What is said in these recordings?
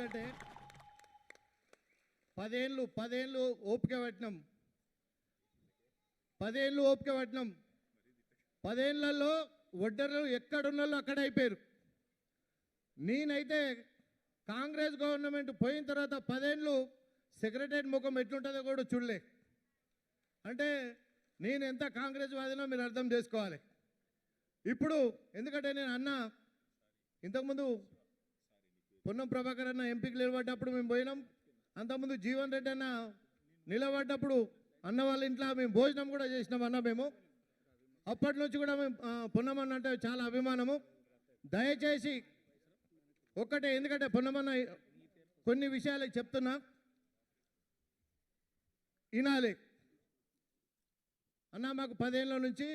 ఎందుకంటే పదేళ్ళు పదేళ్ళు ఓపిక పట్టినాం. పదేళ్ళు ఓపిక పట్టినాం. పదేళ్ళలో ఒడ్డర్లు ఎక్కడున్నాలో అక్కడ అయిపోయారు. నేనైతే కాంగ్రెస్ గవర్నమెంట్ పోయిన తర్వాత పదేళ్ళు సెక్రటరీ ముఖం ఎట్లుంటుందో కూడా చూడలే. అంటే నేను ఎంత కాంగ్రెస్ వాదినో మీరు అర్థం చేసుకోవాలి. ఇప్పుడు ఎందుకంటే నేను అన్న ఇంతకుముందు పొన్నం ప్రభాకర్ అన్న ఎంపీకి నిలబడ్డప్పుడు మేము పోయినాం. అంతకుముందు జీవన్ రెడ్డి అన్న నిలబడ్డప్పుడు అన్న వాళ్ళ ఇంట్లో మేము భోజనం కూడా చేసినాం అన్న మేము. అప్పటి నుంచి కూడా మేము పొన్నమన్న అంటే చాలా అభిమానము. దయచేసి ఒక్కటే ఎందుకంటే పొన్నమన్న కొన్ని విషయాలు చెప్తున్నా. వినాలి. అన్న మాకు పదేళ్ళ నుంచి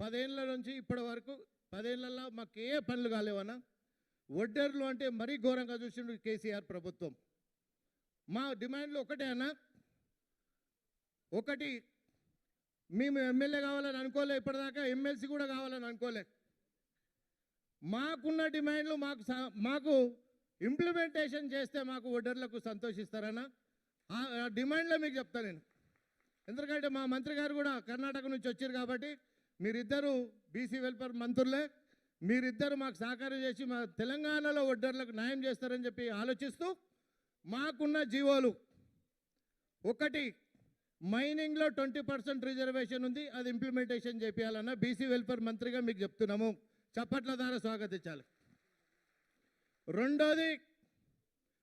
పదేళ్ళ నుంచి ఇప్పటి వరకు పదేళ్ళలో మాకు ఏ పనులు కాలేవన్నా? ఒడ్డర్లు అంటే మరీ ఘోరంగా చూసిండు కేసీఆర్ ప్రభుత్వం. మా డిమాండ్లు ఒకటే అన్న ఒకటి మేము ఎమ్మెల్యే కావాలని అనుకోలే ఇప్పటిదాకా ఎమ్మెల్సీ కూడా కావాలని అనుకోలే. మాకున్న డిమాండ్లు మాకు మాకు ఇంప్లిమెంటేషన్ చేస్తే మాకు ఒడ్డర్లకు సంతోషిస్తారన్న ఆ డిమాండ్లో మీకు చెప్తా నేను. ఎందుకంటే మా మంత్రి గారు కూడా కర్ణాటక నుంచి వచ్చారు కాబట్టి మీరిద్దరూ బీసీ వెల్ఫేర్ మంత్రులే. మీరిద్దరు మాకు సహకారం చేసి మా తెలంగాణలో ఒడ్డర్లకు న్యాయం చేస్తారని చెప్పి ఆలోచిస్తూ మాకున్న జీవోలు. ఒకటి మైనింగ్లో ట్వంటీ పర్సెంట్ రిజర్వేషన్ ఉంది. అది ఇంప్లిమెంటేషన్ చేయాలన్న బీసీ వెల్ఫేర్ మంత్రిగా మీకు చెప్తున్నాము. చప్పట్ల ద్వారా స్వాగతించాలి. రెండోది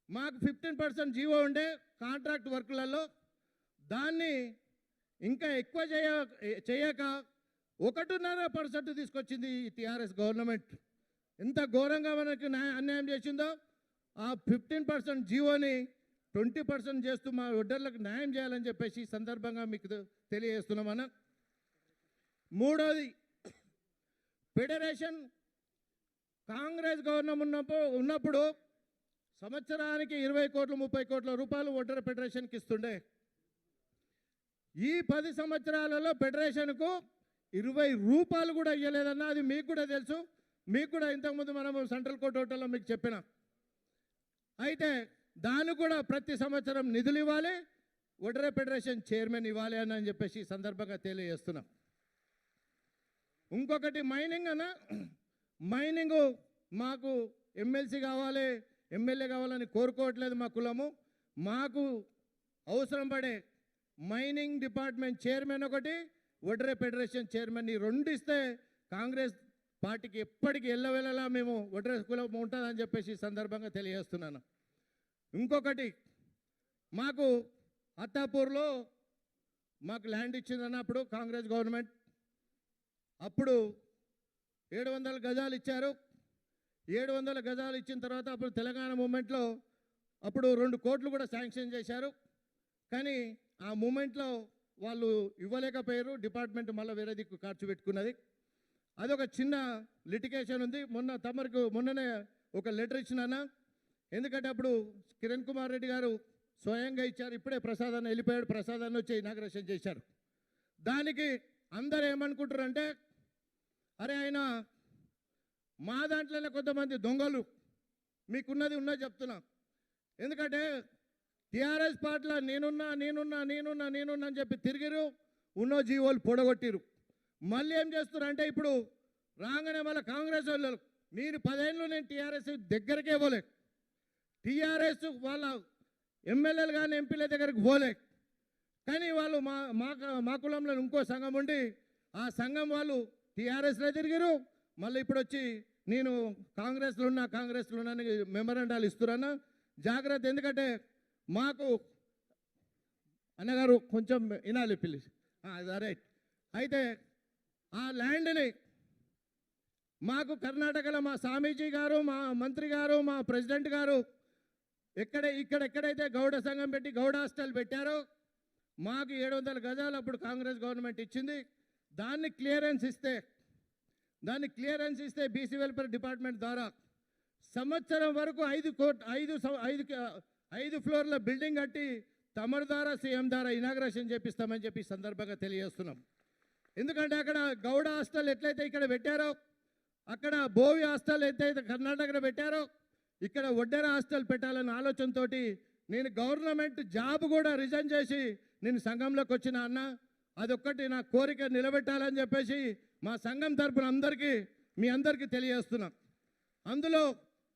మాకు ఫిఫ్టీన్ పర్సెంట్ జీవో ఉండే కాంట్రాక్ట్ వర్కులలో దాన్ని ఇంకా ఎక్కువ చేయ చేయక ఒకటిన్నర పర్సెంట్ తీసుకొచ్చింది ఈ టీఆర్ఎస్ గవర్నమెంట్. ఎంత ఘోరంగా మనకి న్యాయ అన్యాయం చేసిందో ఆ ఫిఫ్టీన్ పర్సెంట్ జీవోని ట్వంటీ పర్సెంట్ చేస్తూ మా ఒడ్డర్లకు న్యాయం చేయాలని చెప్పేసి సందర్భంగా మీకు తెలియజేస్తున్నామన్న మూడోది ఫెడరేషన్ కాంగ్రెస్ గవర్నమెంట్ ఉన్నప్పుడు ఉన్నప్పుడు సంవత్సరానికి ఇరవై కోట్లు ముప్పై కోట్ల రూపాయలు ఒడ్డర ఫెడరేషన్కి ఇస్తుండే. ఈ పది సంవత్సరాలలో ఫెడరేషన్కు ఇరవై రూపాయలు కూడా ఇవ్వలేదన్న అది మీకు కూడా తెలుసు. మీకు కూడా ఇంతకుముందు మనము సెంట్రల్ కోర్ట్ హోటల్లో మీకు చెప్పిన. అయితే దాన్ని కూడా ప్రతి సంవత్సరం నిధులు ఇవ్వాలి ఒడరే ఫెడరేషన్ చైర్మన్ ఇవ్వాలి అని అని చెప్పేసి ఈ సందర్భంగా తెలియజేస్తున్నాం. ఇంకొకటి మైనింగ్ అన్న మైనింగ్ మాకు ఎమ్మెల్సీ కావాలి ఎమ్మెల్యే కావాలని కోరుకోవట్లేదు మా కులము. మాకు అవసరం పడే మైనింగ్ డిపార్ట్మెంట్ చైర్మన్ ఒకటి ఒడ్రే ఫెడరేషన్ చైర్మన్ ఈ రెండు ఇస్తే కాంగ్రెస్ పార్టీకి ఎప్పటికీ ఎల్లవెళ్ళలా మేము ఒడ్రే కులం ఉంటుందని చెప్పేసి సందర్భంగా తెలియజేస్తున్నాను. ఇంకొకటి మాకు అత్తాపూర్లో మాకు ల్యాండ్ ఇచ్చిందన్నప్పుడు కాంగ్రెస్ గవర్నమెంట్ అప్పుడు ఏడు వందల గజాలు ఇచ్చారు. ఏడు వందల గజాలు ఇచ్చిన తర్వాత అప్పుడు తెలంగాణ మూమెంట్లో అప్పుడు రెండు కోట్లు కూడా శాంక్షన్ చేశారు. కానీ ఆ మూమెంట్లో వాళ్ళు ఇవ్వలేకపోయారు. డిపార్ట్మెంట్ మళ్ళీ వేరే దిక్కు ఖర్చు పెట్టుకున్నది. అదొక చిన్న లిటికేషన్ ఉంది. మొన్న తమరికి మొన్ననే ఒక లెటర్ ఇచ్చినాన్న ఎందుకంటే అప్పుడు కిరణ్ కుమార్ రెడ్డి గారు స్వయంగా ఇచ్చారు. ఇప్పుడే ప్రసాదాన్ని వెళ్ళిపోయాడు. ప్రసాదాన్ని వచ్చి ఇనాగ్రేషన్ చేశారు. దానికి అందరు ఏమనుకుంటారు అంటే అరే ఆయన మా దాంట్లోనే కొంతమంది దొంగలు. మీకున్నది ఉన్నది చెప్తున్నా. ఎందుకంటే టీఆర్ఎస్ పార్టీలో నేనున్నా నేనున్నా నేనున్నా నేనున్నా అని చెప్పి తిరిగిరు. ఉన్నో జీవోలు పొడగొట్టిరు. మళ్ళీ ఏం చేస్తున్నారంటే ఇప్పుడు రాగానే మళ్ళీ కాంగ్రెస్ వాళ్ళు నేను పదేళ్ళు నేను టీఆర్ఎస్ దగ్గరకే పోలే. టీఆర్ఎస్ వాళ్ళ ఎమ్మెల్యేలు కానీ ఎంపీల దగ్గరికి పోలే. కానీ వాళ్ళు మా మా మా కులంలో ఇంకో సంఘం ఉండి ఆ సంఘం వాళ్ళు టీఆర్ఎస్లో తిరిగారు. మళ్ళీ ఇప్పుడు వచ్చి నేను కాంగ్రెస్లో ఉన్నా కాంగ్రెస్లో ఉన్నా అని మెమరాండాలు ఇస్తున్నా జాగ్రత్త ఎందుకంటే మాకు అన్నగారు కొంచెం వినాలి పిలిచి రైట్ అయితే ఆ ల్యాండ్ని మాకు కర్ణాటకలో మా స్వామీజీ గారు మా మంత్రి గారు మా ప్రెసిడెంట్ గారు ఎక్కడ ఇక్కడ ఎక్కడైతే గౌడ సంఘం పెట్టి గౌడ హాస్టల్ పెట్టారో మాకు ఏడు వందల గజాలు అప్పుడు కాంగ్రెస్ గవర్నమెంట్ ఇచ్చింది. దాన్ని క్లియరెన్స్ ఇస్తే దాన్ని క్లియరెన్స్ ఇస్తే బీసీ వెల్ఫేర్ డిపార్ట్మెంట్ ద్వారా సంవత్సరం వరకు ఐదు కోట్ ఐదు ఐదు ఐదు ఫ్లోర్ల బిల్డింగ్ కట్టి తమరు ద్వారా సీఎం ద్వారా ఇనాగ్రేషన్ చేపిస్తామని చెప్పి సందర్భంగా తెలియజేస్తున్నాం. ఎందుకంటే అక్కడ గౌడ హాస్టల్ ఎట్లయితే ఇక్కడ పెట్టారో అక్కడ బోవి హాస్టల్ ఎట్లయితే కర్ణాటకలో పెట్టారో ఇక్కడ ఒడ్డెర హాస్టల్ పెట్టాలన్న ఆలోచనతో నేను గవర్నమెంట్ జాబ్ కూడా రిజైన్ చేసి నేను సంఘంలోకి వచ్చిన అన్న అదొక్కటి నా కోరిక నిలబెట్టాలని చెప్పేసి మా సంఘం తరపున అందరికీ మీ అందరికీ తెలియజేస్తున్నాం. అందులో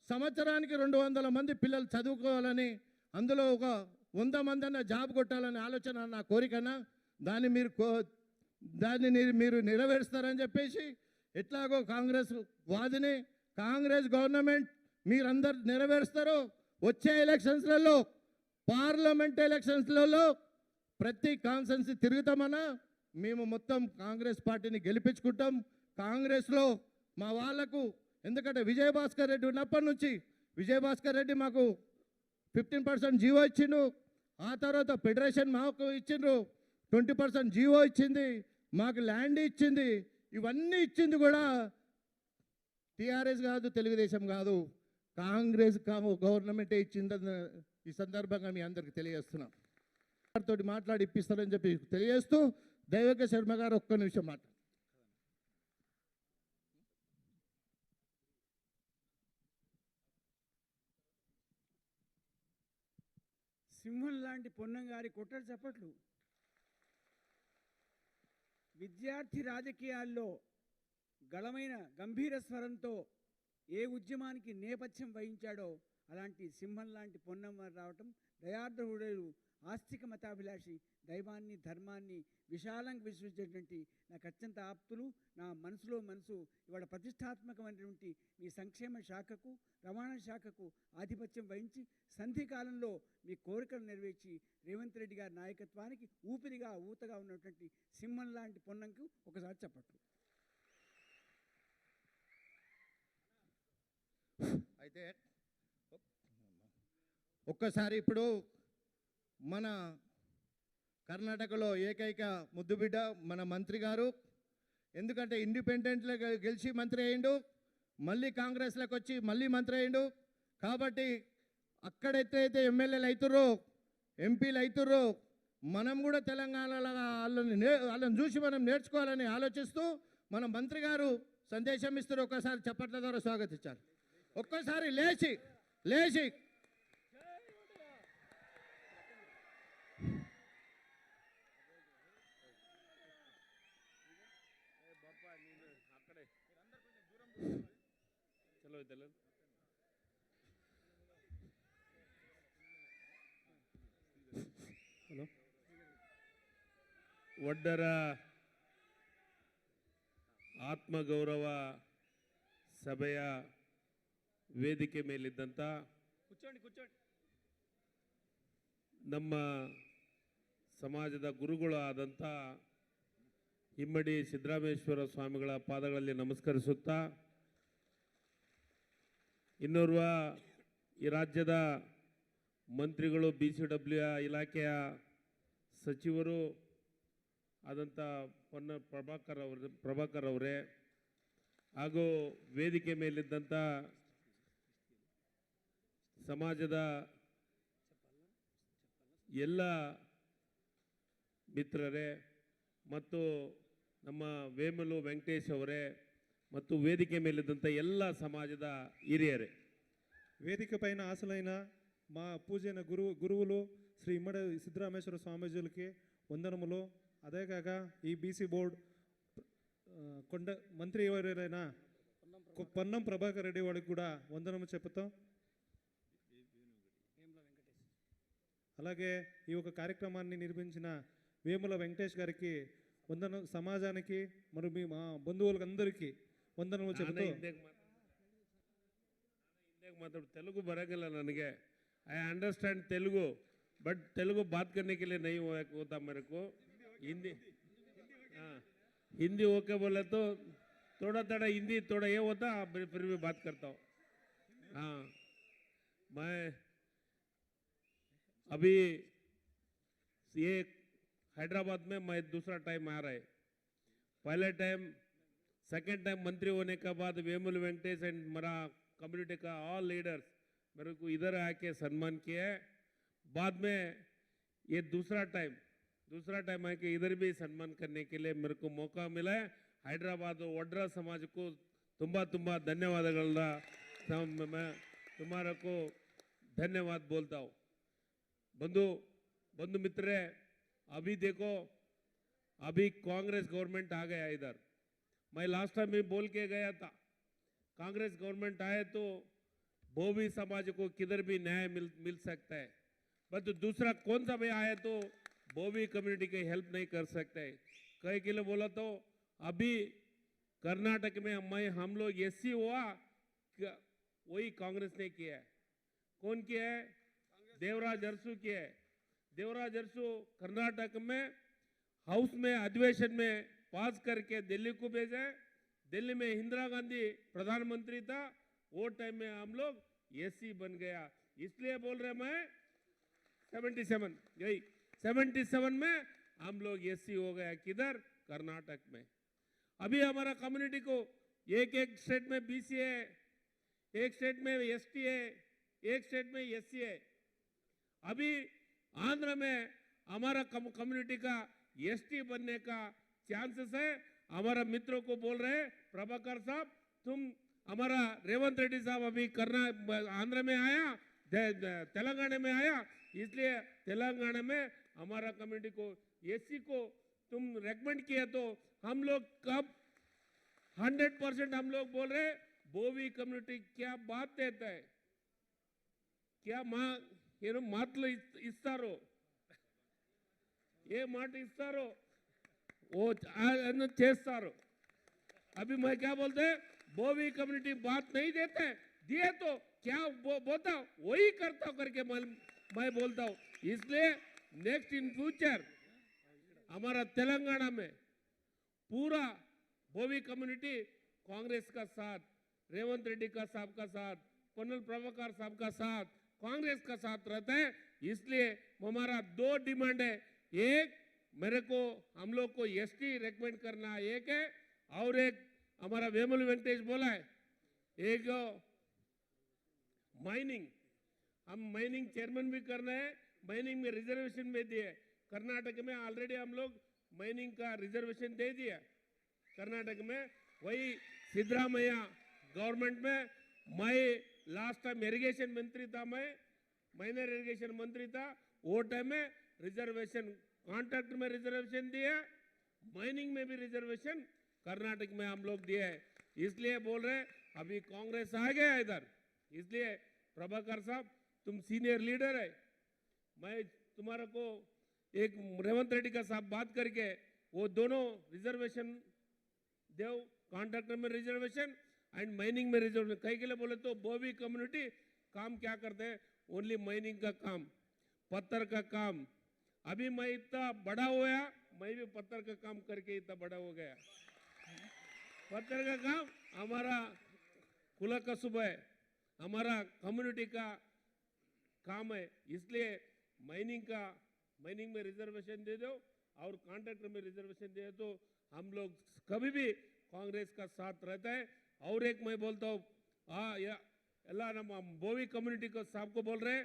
సంవత్సరానికి రెండు వందల మంది పిల్లలు చదువుకోవాలని అందులో ఒక వంద మంది అన్న జాబ్ కొట్టాలనే ఆలోచన నా కోరికన దాన్ని మీరు కో దాన్ని మీరు- మీరు నెరవేరుస్తారని చెప్పేసి ఎట్లాగో కాంగ్రెస్ వాదిని కాంగ్రెస్ గవర్నమెంట్ మీరందరు నెరవేరుస్తారో వచ్చే ఎలక్షన్స్లలో పార్లమెంట్ ఎలక్షన్స్లలో ప్రతి కాన్సెన్సీ తిరుగుతామన్నా మేము మొత్తం కాంగ్రెస్ పార్టీని గెలిపించుకుంటాం. కాంగ్రెస్లో మా వాళ్ళకు ఎందుకంటే విజయభాస్కర్ రెడ్డి ఉన్నప్పటి నుంచి విజయభాస్కర్ రెడ్డి మాకు ఫిఫ్టీన్ పర్సెంట్ జీవో ఇచ్చిండు. ఆ తర్వాత ఫెడరేషన్ మాకు ఇచ్చిండ్రు. ట్వంటీ పర్సెంట్ జీవో ఇచ్చింది. మాకు ల్యాండ్ ఇచ్చింది. ఇవన్నీ ఇచ్చింది కూడా టీఆర్ఎస్ కాదు తెలుగుదేశం కాదు. కాంగ్రెస్ గవర్నమెంటే ఇచ్చిందని ఈ సందర్భంగా మీ అందరికి తెలియజేస్తున్నాం. తోటి మాట్లాడి ఇప్పిస్తారని చెప్పి తెలియజేస్తూ దైవక శర్మ గారు ఒక్క నిమిషం మాట సింహం లాంటి పొన్నంగారి కొట్టడి చప్పట్లు. విద్యార్థి రాజకీయాల్లో గళమైన గంభీర స్వరంతో ఏ ఉద్యమానికి నేపథ్యం వహించాడో అలాంటి సింహం లాంటి పొన్నం రావటం దయార్ధుడు ఆస్తిక మతాభిలాషి దైవాన్ని ధర్మాన్ని విశాలంగా విశ్వసించేటువంటి నాకు అత్యంత ఆప్తులు నా మనసులో మనసు ఇవాళ ప్రతిష్టాత్మకమైనటువంటి మీ సంక్షేమ శాఖకు రవాణా శాఖకు ఆధిపత్యం వహించి సంధి కాలంలో మీ కోరికలు నెరవేర్చి రేవంత్ రెడ్డి గారి నాయకత్వానికి ఊపిరిగా ఊతగా ఉన్నటువంటి సింహం లాంటి పొన్నంకు ఒకసారి చెప్పట్లు. అయితే ఒక్కసారి ఇప్పుడు మన కర్ణాటకలో ఏకైక ముద్దుబిడ్డ మన మంత్రి గారు. ఎందుకంటే ఇండిపెండెంట్లో గెలిచి మంత్రి అయ్యిండు. మళ్ళీ కాంగ్రెస్లోకి వచ్చి మళ్ళీ మంత్రి అయ్యిండు. కాబట్టి అక్కడైతే ఎమ్మెల్యేలు అవుతుర్రో ఎంపీలు అవుతుర్రో మనం కూడా తెలంగాణలో వాళ్ళని నే వాళ్ళని చూసి మనం నేర్చుకోవాలని ఆలోచిస్తూ మన మంత్రి గారు సందేశం ఇస్తారు ఒక్కసారి చప్పట్ల ద్వారా స్వాగతించారు ఒక్కసారి లేచి లేచి ಹಲೋ? ಒಡ್ಡರ ಆತ್ಮಗೌರವ ಸಭೆಯ ವೇದಿಕೆ ಮೇಲಿದ್ದಂಥ ನಮ್ಮ ಸಮಾಜದ ಗುರುಗಳು ಆದಂಥ ಇಮ್ಮಡಿ ಸಿದ್ದರಾಮೇಶ್ವರ ಸ್ವಾಮಿಗಳ ಪಾದಗಳಲ್ಲಿ ನಮಸ್ಕರಿಸುತ್ತಾ ಇನ್ನೋರ್ವ ಈ ರಾಜ್ಯದ ಮಂತ್ರಿಗಳು ಬಿ ಸಿ ಡಬ್ಲ್ಯೂ ಇಲಾಖೆಯ ಸಚಿವರು ಆದಂಥ ಪೊನ್ನ ಪ್ರಭಾಕರ್ ಅವ್ರ, ಪ್ರಭಾಕರ್ ಅವರೇ ಹಾಗೂ ವೇದಿಕೆ ಮೇಲಿದ್ದಂಥ ಸಮಾಜದ ಎಲ್ಲ ಮಿತ್ರರೇ ಮತ್ತು ನಮ್ಮ ವೇಮಲು ವೆಂಕಟೇಶ್ ಅವರೇ ಮತ್ತು ವೇದಿಕೆ ಮೇಲಿದ್ದಂಥ ಎಲ್ಲ ಸಮಾಜದ ಹಿರಿಯರೇ వేదిక పైన ఆశలైన మా పూజైన గురువు గురువులు శ్రీ ఇమ్మడి సిద్ధరామేశ్వర స్వామీజీలకి వందనములు అదే కాక ఈ బీసీ బోర్డ్ ఆ, కొండ మంత్రి ఎవరైనా కొ- పొన్నం ప్రభాకర్ రెడ్డి వాడికి కూడా వందనము చెప్పుతాం అలాగే ఈ యొక్క కార్యక్రమాన్ని నిర్మించిన వేముల వెంకటేష్ గారికి వందన సమాజానికి మరి మీ మా బంధువులకు అందరికీ వందనము ನಾನೇ చెబుతూ ಹಿಂದೆಗೆ ಹಿಂದೆಗೆ ಮಾತಾಡು ತೆಲುಗು ಬರೋಂಗಿಲ್ಲ ನನಗೆ I understand Telugu but Telugu बात करने के लिए नहीं हुआ होता मेरे को हिंदी हाँ हिंदी ओके बोले तो थोड़ा थोड़ा हिंदी थोड़ा ये होता फिर फिर भी बात करता हूँ हाँ मैं अभी ये हैदराबाद में मैं दूसरा टाइम आ रहा है पहले टाइम सेकेंड टाइम मंत्री होने के बाद वेमुल वेंकटेश एंड मेरा कम्युनिटी का ऑल लीडर्स मेरे को इधर आके सम्मान किया है बाद में ये दूसरा टाइम दूसरा टाइम आके इधर भी सम्मान करने के लिए मेरे को मौका मिला है हैदराबाद वड्रा समाज को तुम्बा तुम्बा धन्यवाद मैं तुम्हारा को धन्यवाद बोलता हूँ बंधु बंधु मित्र अभी देखो अभी कांग्रेस गवर्नमेंट आ गया इधर मैं लास्ट टाइम भी बोल के गया था। कांग्रेस गवर्नमेंट आए तो बोवी समाज को किधर भी न्याय मिल मिल सकता है। बट दूसरा कौन सा भी आए तो बोवी कम्युनिटी की हेल्प नहीं कर सकते। कई किलो बोला तो अभी कर्नाटक में मैं, हम लोग एस हुआ वही कांग्रेस ने किया है। कौन किया है? देवराज अरसू किया है। देवराज अरसू कर्नाटक में हाउस में, अधिवेशन में पास करके दिल्ली को भेजा। दिल्ली में इंदिरा गांधी प्रधानमंत्री था, वो टाइम में हम लोग एससी बन गया। इसलिए बोल रहे मैं 77 यही। 77 में हम लोग एससी हो गया किधर? कर्नाटक में। अभी हमारा कम्युनिटी को एक एक स्टेट में बीसी है, एक स्टेट में एसटी है, एक स्टेट में एससी है। अभी आंध्र में हमारा कम्युनिटी का एसटी बनने का चांसेस है हमारा मित्रों को बोल रहे प्रभाकर साहब तुम हमारा रेवंत रेड्डी साहब अभी करना आंध्र में आया तेलंगाना में आया इसलिए तेलंगाना में हमारा कम्युनिटी को एससी को तुम रेकमेंड किया तो हम लोग कब 100 परसेंट हम लोग बोल रहे बोवी कम्युनिटी क्या बात देता है? क्या मा ये इस, इस्तारो ये माट इस्तारो ఇస్తారో ఓ ఆ- అన్న చేస్తారు अभी मैं क्या बोलते हैं बोवी कम्युनिटी बात नहीं देते दिए तो क्या बो, बोलता वही करता हूं करके मैं मैं बोलता हूं इसलिए नेक्स्ट इन फ्यूचर हमारा तेलंगाना में पूरा बोवी कम्युनिटी कांग्रेस का साथ रेवंत रेड्डी का साहब का साथ कर्नल प्रभाकर साहब का साथ कांग्रेस का साथ रहता है इसलिए हमारा दो डिमांड है एक मेरे को, हम लोग को एसटी रेकमेंड करना एक है, और एक हमारा वेमुल वेंकटेश बोला है, एक माइनिंग हम माइनिंग चेयरमैन भी करना है माइनिंग में रिजर्वेशन में दिए कर्नाटक में ऑलरेडी हम लोग माइनिंग का रिजर्वेशन दे दिया कर्नाटक में, वही सिद्धरामैया गवर्नमेंट में, मैं लास्ट टाइम इरिगेशन मंत्री था, मैं माइनर इरिगेशन मंत्री था, वो टाइम में रिजर्वेशन कॉन्ट्रैक्ट में रिजर्वेशन दिए माइनिंग में भी रिजर्वेशन कर्नाटक में हम लोग दिए है। इसलिए बोल रहे अभी कांग्रेस आ गया इधर। इसलिए प्रभाकर साहब, तुम सीनियर लीडर है। मैं तुम्हारा को एक रेवंत रेड्डी का साहब बात करके वो दोनों रिजर्वेशन देव कॉन्ट्रैक्टर में रिजर्वेशन एंड माइनिंग में रिजर्वेशन कई के लिए बोले तो बोवी कम्युनिटी काम क्या करते हैं? ओनली माइनिंग का काम, पत्थर का काम। अभी मैं इतना बड़ा होया, मैं भी पत्थर का काम करके इतना बड़ा हो गया। पत्थर का काम हमारा खुला कस्बा है, हमारा कम्युनिटी का काम है। इसलिए माइनिंग का माइनिंग में रिजर्वेशन दे दो और कॉन्ट्रैक्टर में रिजर्वेशन दे दो। हम लोग कभी भी कांग्रेस का साथ रहता है। और एक मैं बोलता हूँ हाँ या अल्लाह नम बोवी कम्युनिटी को साहब को बोल रहे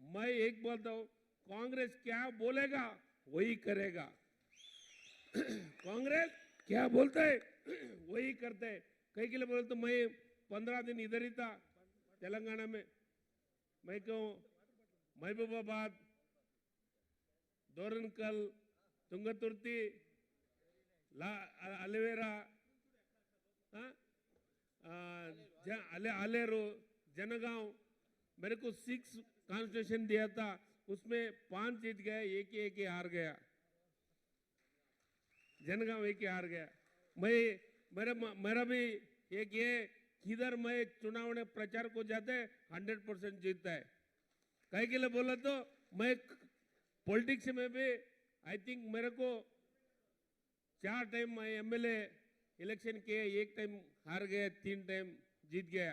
मैं एक बोलता हूँ कांग्रेस क्या बोलेगा, वही करेगा। कांग्रेस क्या बोलता है, वही करते हैं। कई के लिए बोले तो मैं पंद्रह दिन इधर ही था, तेलंगाना में। मैं क्यों? महबूबाबाद, दोरनकल, तुंगतुर्ती अलेवेरा हाँ? अलेरू, जनगांव। मेरे को सिक्स कॉन्स्टिट्यूशन दिया था। उसमें पाँच जीत गए एक एक ही हार गया। जनगांव एक ही हार गया। मैं, मेरा मेरा भी एक ये, किधर मैं चुनाव में प्रचार को जाते हंड्रेड परसेंट जीतता है। कहीं के लिए बोला तो मैं पॉलिटिक्स में भी आई थिंक मेरे को चार टाइम मैं एमएलए इलेक्शन किए एक टाइम हार गए तीन टाइम जीत गया।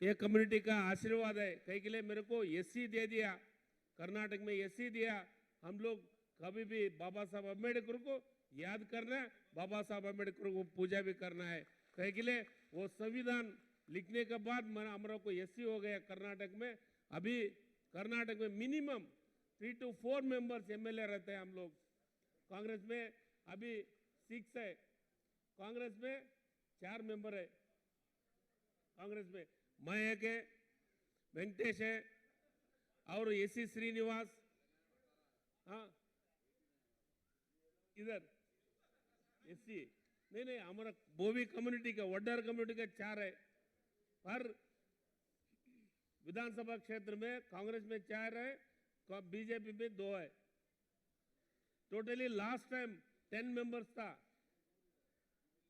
ये कम्युनिटी का आशीर्वाद है। कहीं के लिए मेरे को एससी दे दिया। कर्नाटक में एससी दिया। हम लोग कभी भी बाबा साहब अंबेडकर को याद करना है, बाबा साहब अंबेडकर को पूजा भी करना है। कहीं के लिए वो संविधान लिखने के बाद मेरा, हमारा को एससी हो गया कर्नाटक में। अभी कर्नाटक में minimum three two four members MLA रहते हैं हम लोग। कांग्रेस में अभी सिक्स है। कांग्रेस में चार मेंबर है। कांग्रेस में मैं एक है, वेंकटेश है। और एसी श्रीनिवास हाँ इधर एसी नहीं नहीं, हमारा बोवी कम्युनिटी का, वड्डर कम्युनिटी का चार है, पर विधानसभा क्षेत्र में कांग्रेस में चार है बीजेपी में दो है totally last time ten members था,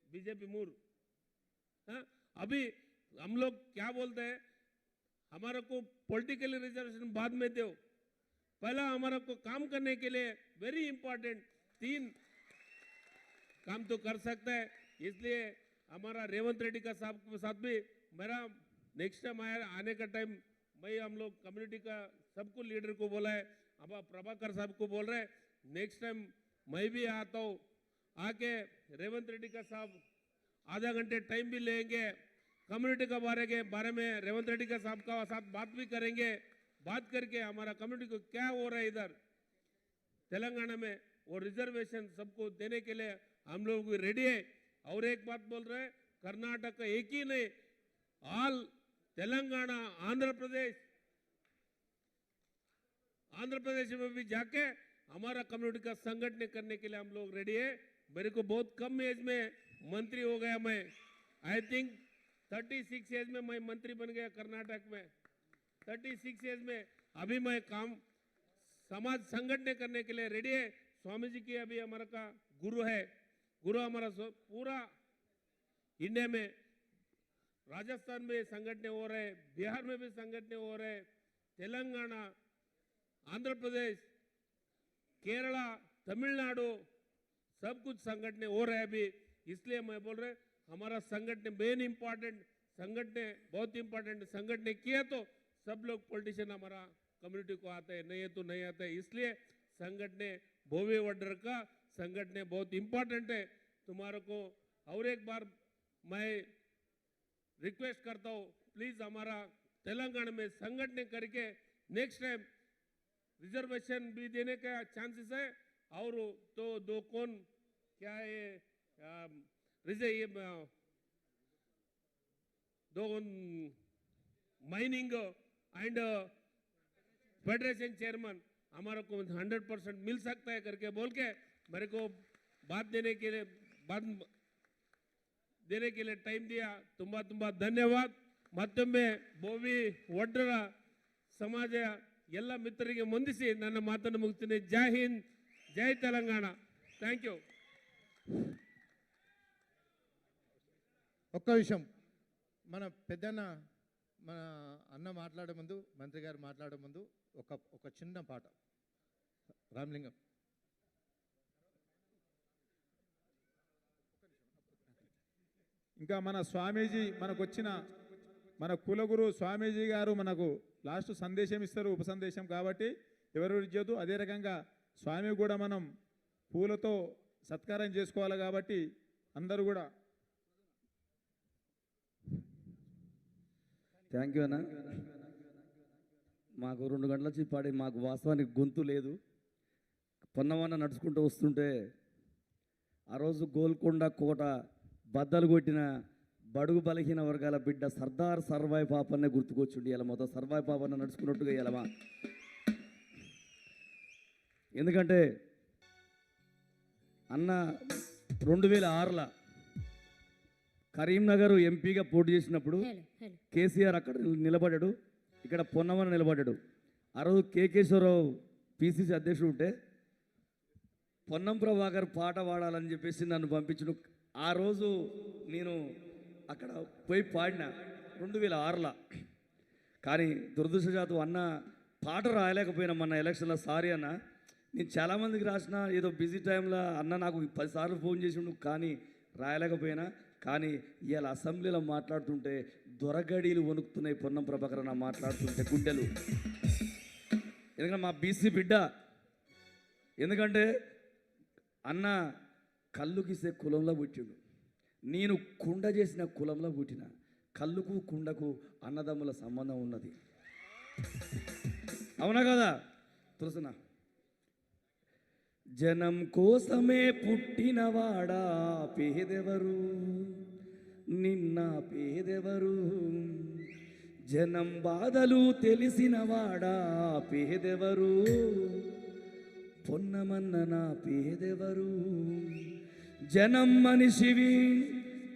बीजेपी मूर हाँ? अभी हम लोग क्या बोलते हैं हमारे को पॉलिटिकल रिजर्वेशन बाद में दो। पहला, हमारा को काम करने के लिए वेरी इंपॉर्टेंट तीन काम तो कर सकता है। इसलिए हमारा रेवंत रेड्डी का साहब के साथ भी मेरा नेक्स्ट टाइम आया, आने का टाइम मैं हम लोग कम्युनिटी का सबको लीडर को बोला है, अब प्रभाकर साहब को बोल रहे नेक्स्ट टाइम मैं भी आता हूँ, आके रेवंत रेड्डी का साहब आधा घंटे टाइम भी लेंगे। कम्युनिटी के बारे के बारे में रेवंत रेड्डी का साहब का साथ बात भी करेंगे। बात करके हमारा कम्युनिटी को क्या हो रहा है इधर? तेलंगाना में वो रिजर्वेशन सबको देने के लिए हम लोग रेडी है। और एक बात बोल रहे कर्नाटक एक ही नहीं ऑल तेलंगाना, आंध्र प्रदेश। आंध्र प्रदेश में भी जाके हमारा कम्युनिटी का संगठन करने के लिए हम लोग रेडी है। मेरे को बहुत कम एज में मंत्री हो गया मैं। I think thirty six age में मैं मंत्री बन गया कर्नाटक में। थर्टी सिक्स एज में अभी मैं काम समाज संगठन करने के लिए रेडी है। स्वामी जी की अभी हमारा का गुरु है। गुरु हमारा पूरा इंडिया में, राजस्थान में संगठन हो रहे, बिहार में भी संगठन हो रहे, तेलंगाना, आंध्र प्रदेश, केरला, तमिलनाडु, सब कुछ संगठन हो रहे अभी। इसलिए मैं बोल रहे हमारा संगठन मेन इंपॉर्टेंट संगठन बहुत इंपॉर्टेंट संगठन किया तो सब लोग पॉलिटिशियन हमारा कम्युनिटी को आते हैं नहीं है तो नहीं आते हैं। इसलिए संगठन भोवे वडर का संगठन बहुत इंपॉर्टेंट है। तुम्हारे को और एक बार मैं रिक्वेस्ट करता हूँ प्लीज़ हमारा तेलंगाना में संगठन करके नेक्स्ट टाइम रिजर्वेशन भी देने का चांसेस है। और तो दो कौन, क्या है रिजर्व ये अ, दो माइनिंग एंड फेडरेशन चेयरमैन हमारे को हंड्रेड परसेंट मिल सकता है करके बोल के मेरे को बात देने के लिए बात देने के लिए टाइम दिया ತುಂಬಾ ತುಂಬಾ ಧನ್ಯವಾದ ಮತ್ತೊಮ್ಮೆ ಬೋವಿ ಒಡ್ಡರ ಸಮಾಜ ಎಲ್ಲ ಮಿತ್ರರಿಗೆ ಮುಂದಿಸಿ ನನ್ನ ಮಾತನ್ನು ಮುಗಿಸ್ತೀನಿ ಜೈ ಹಿಂದ್ ಜೈ ತೆಲಂಗಾಣ ಥ್ಯಾಂಕ್ ಯು ఒక్క విషయం. మన పెద్దన్న మన అన్న మాట్లాడే ముందు మంత్రి గారు మాట్లాడే ముందు ఒక ఒక చిన్న పాట. రామలింగం. ఇంకా మన స్వామీజీ మనకు వచ్చిన మన కులగురు స్వామీజీ గారు మనకు లాస్ట్ సందేశం ఇస్తారు ఉప సందేశం కాబట్టి ఎవరు ఇచ్చేదు అదే రకంగా స్వామి కూడా మనం పూలతో సత్కారం చేసుకోవాలి కాబట్టి అందరూ కూడా థ్యాంక్ యూ అన్న. మాకు రెండు గంటల నుంచి పాడి మాకు వాస్తవానికి గొంతు లేదు. పొన్నవన్న నడుచుకుంటూ వస్తుంటే ఆ రోజు గోల్కొండ కోట బద్దలు కొట్టిన బడుగు బలహీన వర్గాల బిడ్డ సర్దార్ సర్వాయి పాపన్నే గుర్తుకొచ్చుండి. ఇలా మొత్తం సర్వాయి పాపన్న నడుచుకున్నట్టుగా ఇలామా ఎందుకంటే అన్న రెండు వేల ఆరులో కరీంనగర్ ఎంపీగా పోటీ చేసినప్పుడు కేసీఆర్ అక్కడ నిలబడ్డాడు. ఇక్కడ పొన్నమన నిలబడ్డాడు. ఆ రోజు కేకేశ్వరరావు పిసిసి అధ్యక్షుడు ఉంటే పొన్నం ప్రభాకర్ పాట పాడాలని చెప్పేసి నన్ను పంపించడు ఆ రోజు నేను అక్కడ పోయి పాడిన రెండు వేల ఆరులో. కానీ దురదృష్టజాతం అన్న పాట రాయలేకపోయినా మొన్న ఎలక్షన్లో సారీ అన్న. నేను చాలామందికి రాసిన ఏదో బిజీ టైంలో అన్న నాకు పదిసార్లు ఫోన్ చేసిండు కానీ రాయలేకపోయినా. కానీ ఇవాళ అసెంబ్లీలో మాట్లాడుతుంటే దొరగడీలు వణుకుతున్నాయి పొన్నం ప్రభాకర్ అన్న మాట్లాడుతుంటే గుండెలు. ఎందుకంటే మా బీసీ బిడ్డ ఎందుకంటే అన్న కళ్ళు గీసే కులంలో పుట్టిండు. నేను కుండ చేసిన కులంలో పుట్టిన. కళ్ళుకు కుండకు అన్నదమ్ముల సంబంధం ఉన్నది. అవునా కదా? తెలుసునా జనం కోసమే పుట్టినవాడా పేదెవరు? నిన్న పేదెవరు? జనం బాధలు తెలిసినవాడా పేదెవరు? పొన్నమన్న నా పేదెవరు? జనం మనిషివి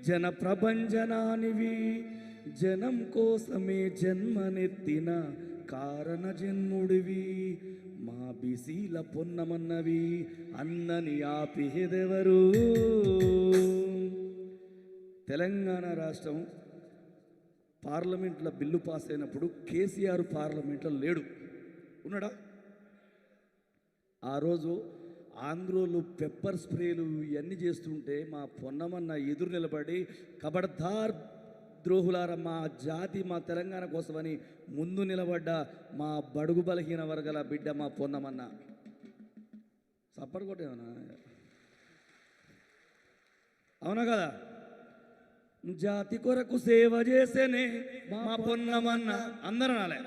జన ప్రభంజనానివి జనం కోసమే జన్మనెత్తిన కారణ జన్ముడివి మా బిసీల పొన్నమన్నవి అన్నని ఆపిహెదెవరు? తెలంగాణ రాష్ట్రం పార్లమెంట్లో బిల్లు పాస్ అయినప్పుడు కేసీఆర్ పార్లమెంట్లో లేడు. ఉన్నాడా? ఆ రోజు ఆంధ్రోలు పెప్పర్ స్ప్రేలు ఇవన్నీ చేస్తుంటే మా పొన్నమన్న ఎదురు నిలబడి కబడ్దార్ ద్రోహులార మా జాతి మా తెలంగాణ కోసమని ముందు నిలబడ్డ మా బడుగు బలహీన వర్గాల బిడ్డ మా పొన్నమన్న. సప్పర్ కొట్టేమన్నా అవునా కదా? జాతి కొరకు సేవ చేసేనే మా పొన్నమన్న. అందరూ నాలే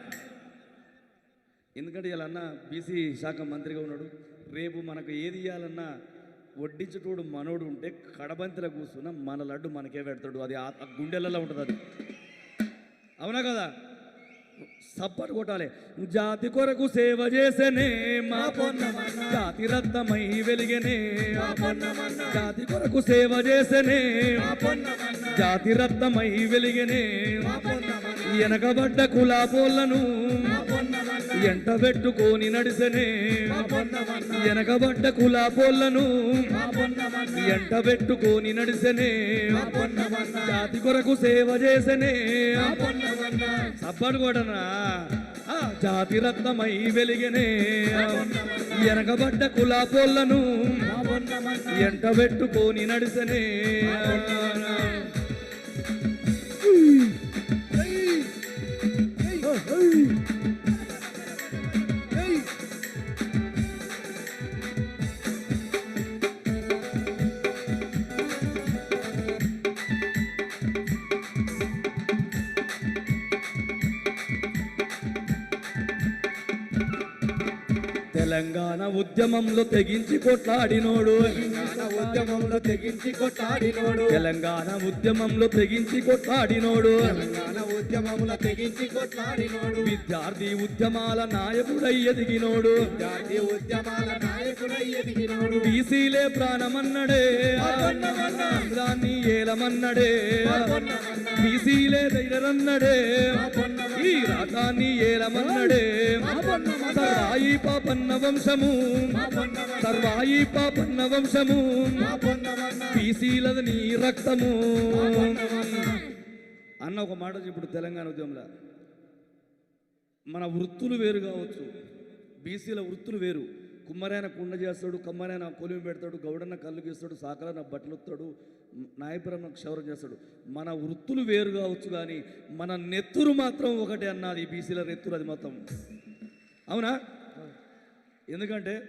ఎందుకంటే ఇలా అన్న బీసీ శాఖ మంత్రిగా ఉన్నాడు. రేపు మనకు ఏది ఇవ్వాలన్నా వడ్డించేటోడు మనోడు ఉంటే కడబంతిలో కూర్చున్న మన లడ్డు మనకే పెడతాడు. అది ఆ గుండెలలో ఉంటుంది అది. అవునా కదా? సప్పటి కొట్టాలి. జాతి కొరకు సేవ చేసేనే మా పొన్నమన్న జాతి రత్నమై వెలిగనే మా పొన్నమన్న జాతి కొరకు సేవ చేసేనే మా పొన్నమన్న జాతి రత్నమై వెలిగనే మా వెనకబడ్డ కులాపోళ్ళను ఎంట పెట్టుకొని నడిసెనే. వెనకబడ్డ కులాపోళ్ళను ఎంట పెట్టుకొని నడిసెనే. జాతి కొరకు సేవ చేసెనే. సబ్బడు కూడానా? జాతి రత్నమై వెలిగనే. వెనకబడ్డ కులాపోళ్ళను ఎంట పెట్టుకొని నడిసనే. తెలంగాణ ఉద్యమంలో తెగించి కొట్లాడినోడు. ఉద్యమంలో తెగించి కొట్లాడినోడు. తెలంగాణ ఉద్యమంలో తెగించి కొట్లాడినోడు. తెలంగాణ ఉద్యమంలో తెగించి కొట్లాడినోడు. విద్యార్థి ఉద్యమాల నాయకుడై ఎదిగినోడు. జాతి ఉద్యమాల నాయకుడై ఎదిగినోడు. బీసీలే ప్రాణమన్నడే. ఏలమన్నడే. బీసీలే ధైర్యరన్నడే ఈ రాజాన్ని ఏలమన్నడే. సర్వాయి పాపన్న వంశము సర్వాయి పాపన్న వంశము బీసీలది నీ రక్తము. అన్న ఒక మాట ఇప్పుడు తెలంగాణ ఉద్యమంలో. మన వృత్తులు వేరు కావచ్చు. బీసీల వృత్తులు వేరు. కుమ్మరైన కుండ చేస్తాడు కమ్మరైన కొలిమి పెడతాడు గౌడన్న కళ్ళు గీస్తాడు సాకలన్న బట్టలు వస్తాడు నాయపురం క్షౌరం చేస్తాడు. మన వృత్తులు వేరు కావచ్చు కానీ మన నెత్తురు మాత్రం ఒకటే అన్నది. బీసీల నెత్తురు అది మొత్తం. అవునా? ఎందుకంటే